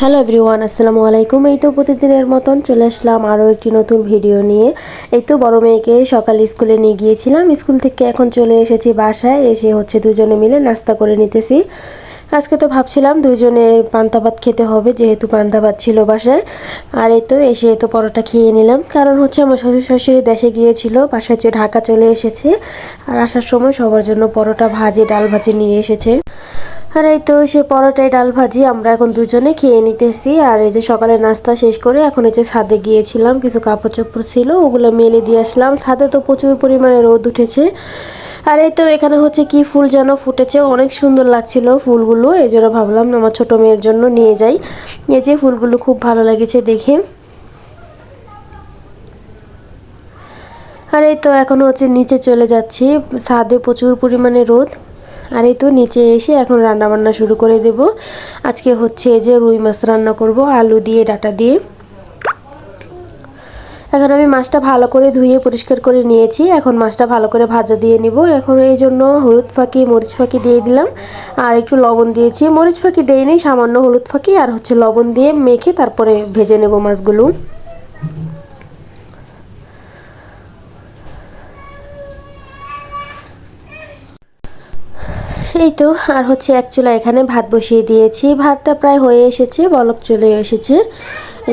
Hello everyone, আসসালামু আলাইকুম। এই তো প্রতিদিনের মতন চলে আসলাম আরও একটি নতুন ভিডিও নিয়ে। এই তো বড় মেয়েকে সকালে স্কুলে নিয়ে গিয়েছিলাম। স্কুল থেকে এখন চলে এসেছি বাসায়। এসে হচ্ছে দুজনে মিলে নাস্তা করে নিতেছি। আজকে তো ভাবছিলাম দুজনের পান্তা ভাত খেতে হবে, যেহেতু পান্তা ভাত ছিল বাসায়। আর এই তো এসে তো পরোটা খেয়ে নিলাম। কারণ হচ্ছে আমার শ্বশুর শাশুড়ি দেশে গিয়েছিল, বাসায় যে ঢাকা চলে এসেছে। আর আসার সময় সবার জন্য পরোটা ভাজি, ডাল ভাজি নিয়ে এসেছে। আর এই তো সে পরোটায় ডাল ভাজি আমরা এখন দুজনে খেয়ে নিতেছি। আর এই যে সকালে নাস্তা শেষ করে এখন এই যে ছাদে গিয়েছিলাম, কিছু কাপড় চোপড় ছিল, ওগুলো মেলে দিয়ে আসলাম। ছাদে তো প্রচুর পরিমাণে রোদ উঠেছে। আর এই তো এখানে হচ্ছে কি ফুল যেন ফুটেছে, অনেক সুন্দর লাগছিল ফুলগুলো। এই জন্য ভাবলাম আমার ছোট মেয়ের জন্য নিয়ে যাই। এই যে ফুলগুলো খুব ভালো লেগেছে দেখে। আর এই তো এখন হচ্ছে নিচে চলে যাচ্ছি, ছাদে প্রচুর পরিমাণে রোদ। আর এই তো নিচে এসে এখন রান্না বান্না শুরু করে দেব। আজকে হচ্ছে যে রুই মাছ রান্না করব, আলু দিয়ে, ডাটা দিয়ে। এখন আমি মাছটা ভালো করে ধুয়ে পরিষ্কার করে নিয়েছি। এখন মাছটা ভালো করে ভাজা দিয়ে নিব। এখন এই জন্য হলুদ ফাঁকি, মরিচ ফাঁকি দিয়ে দিলাম। আর একটু লবণ দিয়েছি। মরিচ ফাঁকি দেয়নি সামান্য হলুদ ফাঁকি আর হচ্ছে লবণ দিয়ে মেখে তারপরে ভেজে নেব মাছগুলো। এই তো, আর হচ্ছে এক চুলা এখানে ভাত বসিয়ে দিয়েছি। ভাতটা প্রায় হয়ে এসেছে, বলক চলে এসেছে।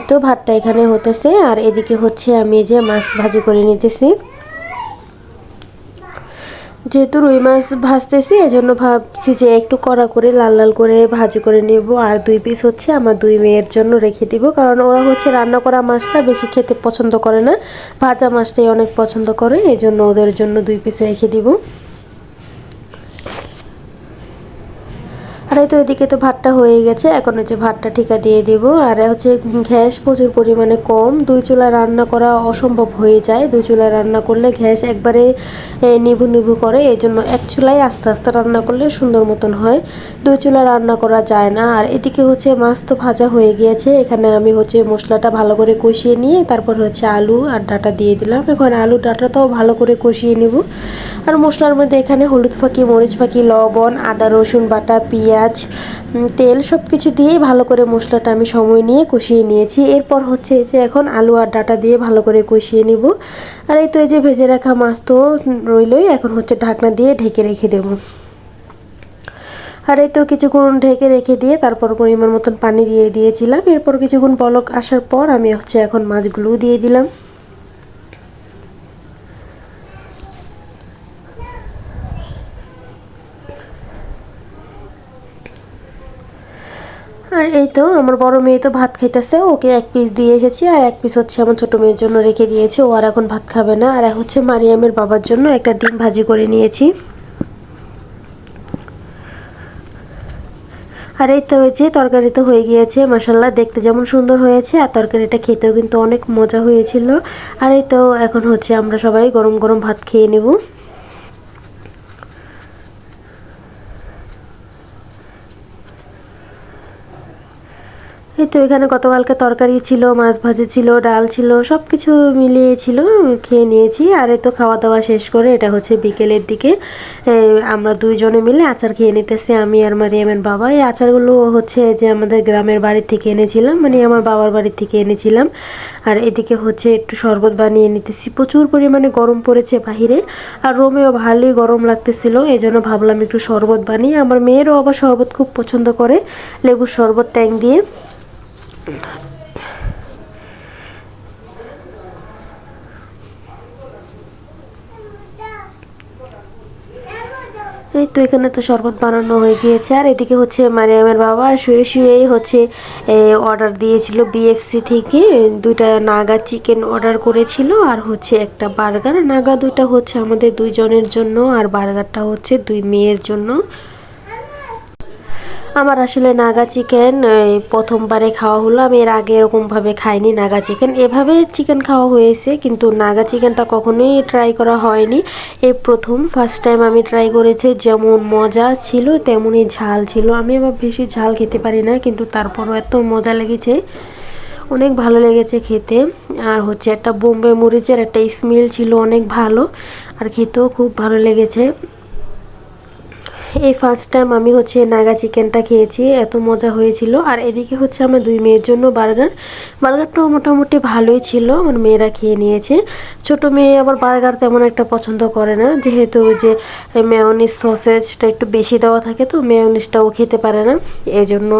তো ভাতটা এখানে হতেছে, আর এদিকে হচ্ছে আমি যে মাছ ভাজি করে নিতেছি। যেহেতু রুই মাছ ভাজতেছি, এজন্য ভাবছি যে একটু কড়া করে, লাল লাল করে ভাজি করে নেব। আর দুই পিস হচ্ছে আমার দুই মেয়ের জন্য রেখে দিব, কারণ ওরা হচ্ছে রান্না করা মাছটা বেশি খেতে পছন্দ করে না। ভাজা মাছটাই অনেক পছন্দ করে এই জন্য ওদের জন্য দুই পিস রেখে দিব। আর এই তো এদিকে তো ভাতটা হয়ে গেছে, এখন হচ্ছে ভাতটা ঠিকা দিয়ে দিব। আর হচ্ছে গ্যাস প্রচুর পরিমাণে কম, দুই চুলা রান্না করা অসম্ভব হয়ে যায়। দুই চুলা রান্না করলে গ্যাস একবারে নিভু নিভু করে, এই জন্য এক চুলায় আস্তে আস্তে রান্না করলে সুন্দর মতন হয়। দুই চুলা রান্না করা যায় না। আর এদিকে হচ্ছে মাছ তো ভাজা হয়ে গিয়েছে, এখানে আমি হচ্ছে মশলাটা ভালো করে কষিয়ে নিয়ে তারপর হচ্ছে আলু আর ডাটা দিয়ে দিলাম। এখন আলু ডাটাটাও ভালো করে কষিয়ে নিব। আর মশলার মধ্যে এখানে হলুদ ফাঁকি, মরিচ ফাঁকি, লবণ, আদা, রসুন বাটা, পিঁয়াজ পেঁয়াজ তেল সব কিছু দিয়েই ভালো করে মশলাটা আমি সময় নিয়ে কষিয়ে নিয়েছি। এরপর হচ্ছে যে এখন আলু আর ডাটা দিয়ে ভালো করে কষিয়ে নিব। আর এই তো এই যে ভেজে রাখা মাছ তো রইলই। এখন হচ্ছে ঢাকনা দিয়ে ঢেকে রেখে দেবো। আর এই তো কিছুক্ষণ ঢেকে রেখে দিয়ে তারপর পরিমাণ মতন পানি দিয়ে দিয়েছিলাম। এরপর কিছুক্ষণ বলক আসার পর আমি হচ্ছে এখন মাছগুলোও দিয়ে দিলাম। আর এই তো, আমার বড় মেয়ে তো ভাত খাইতেছে। ওকে এক পিস দিয়ে এসেছি আর এক পিস হচ্ছে আমার ছোট মেয়ের জন্য রেখে দিয়েছে। ও আর এখন ভাত খাবে না। আর হচ্ছে মারিয়ামের বাবার জন্য একটা ডিম ভাজি করে নিয়েছি। আর এই তো হয়েছে, তরকারি তো হয়ে গিয়েছে মশাল্লা দেখতে যেমন সুন্দর হয়েছে, আর তরকারিটা খেতেও কিন্তু অনেক মজা হয়েছিল। আর এই তো, এখন হচ্ছে আমরা সবাই গরম গরম ভাত খেয়ে নেব। এই তো এখানে গতকালকে তরকারি ছিল, মাছ ভাজি ছিল, ডাল ছিল সব কিছু মিলিয়ে ছিল, খেয়ে নিয়েছি। আর এই তো খাওয়া দাওয়া শেষ করে এটা হচ্ছে বিকেলের দিকে। আমরা দুইজনে মিলে আচার খেয়ে নিতেছি, আমি আর মারিয়ামের বাবা। এই আচারগুলো হচ্ছে যে আমাদের গ্রামের বাড়ির থেকে এনেছিলাম মানে আমার বাবার বাড়ির থেকে এনেছিলাম। আর এদিকে হচ্ছে একটু শরবত বানিয়ে নিতেছি। প্রচুর পরিমাণে গরম পড়েছে বাহিরে, আর রোমেও ভালোই গরম লাগতেছিল এই জন্য ভাবলাম একটু শরবত বানিয়ে। আমার মেয়েরও আবার শরবত খুব পছন্দ করে, লেবুর শরবত ট্যাং দিয়ে। এই তো এখানে তো শরবত বানানো হয়ে গিয়েছে। আর এদিকে হচ্ছে মারিয়ামের বাবা শুয়ে শুয়েই হচ্ছে অর্ডার দিয়েছিল বিএফসি থেকে। দুইটা নাগা চিকেন অর্ডার করেছিল, আর হচ্ছে একটা বার্গার নাগা দুইটা হচ্ছে আমাদের দুইজনের জন্য, আর বার্গারটা হচ্ছে দুই মেয়ের জন্য। আমার আসলে নাগা চিকেন প্রথমবারে খাওয়া হলো। আমি এর আগে এরকমভাবে খাইনি নাগা চিকেন। এভাবে চিকেন খাওয়া হয়েছে, কিন্তু নাগা চিকেনটা কখনোই ট্রাই করা হয়নি। এই প্রথম ফার্স্ট টাইম আমি ট্রাই করেছি, যেমন মজা ছিল তেমনই ঝাল ছিল। আমি আবার বেশি ঝাল খেতে পারি না, কিন্তু তারপরও এত মজা লেগেছে। অনেক ভালো লেগেছে খেতে। আর হচ্ছে একটা বোম্বে মরিচের একটা স্মেল ছিল অনেক ভালো। আর খেতেও খুব ভালো লেগেছে। এই ফার্স্ট টাইম আমি হচ্ছে নাগা চিকেনটা খেয়েছি, এত মজা হয়েছিল। আর এদিকে হচ্ছে আমার দুই মেয়ের জন্য বার্গার। বার্গারটাও মোটামুটি ভালোই ছিল, আমার মেয়েরা খেয়ে নিয়েছে। ছোট মেয়ে আবার বার্গার তেমন একটা পছন্দ করে না, যেহেতু যে মেয়নিস সসেজটা একটু বেশি দেওয়া থাকে, তো মেয়নিসটাও খেতে পারে না। এই জন্য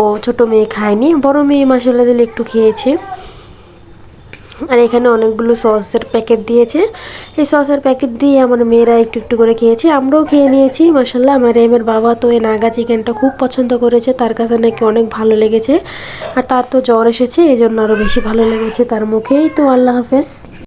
ও ছোট মেয়ে খায়নি, বড় মেয়ে মাসাল্লা দিলে একটু খেয়েছে। আর এখানে অনেকগুলো সসের প্যাকেট দিয়েছে। এই সসের প্যাকেট দিয়ে আমার মেয়েরা একটু একটু করে খেয়েছে। আমরাও খেয়ে নিয়েছি মাসাল্লাহ আমার এমের বাবা তো এই নাগা চিকেনটা খুব পছন্দ করেছে। তার কাছে নাকি অনেক ভালো লেগেছে। আর তার তো জ্বর এসেছে এই জন্য আরও বেশি ভালো লেগেছে তার মুখেই। তো আল্লাহ হাফেজ।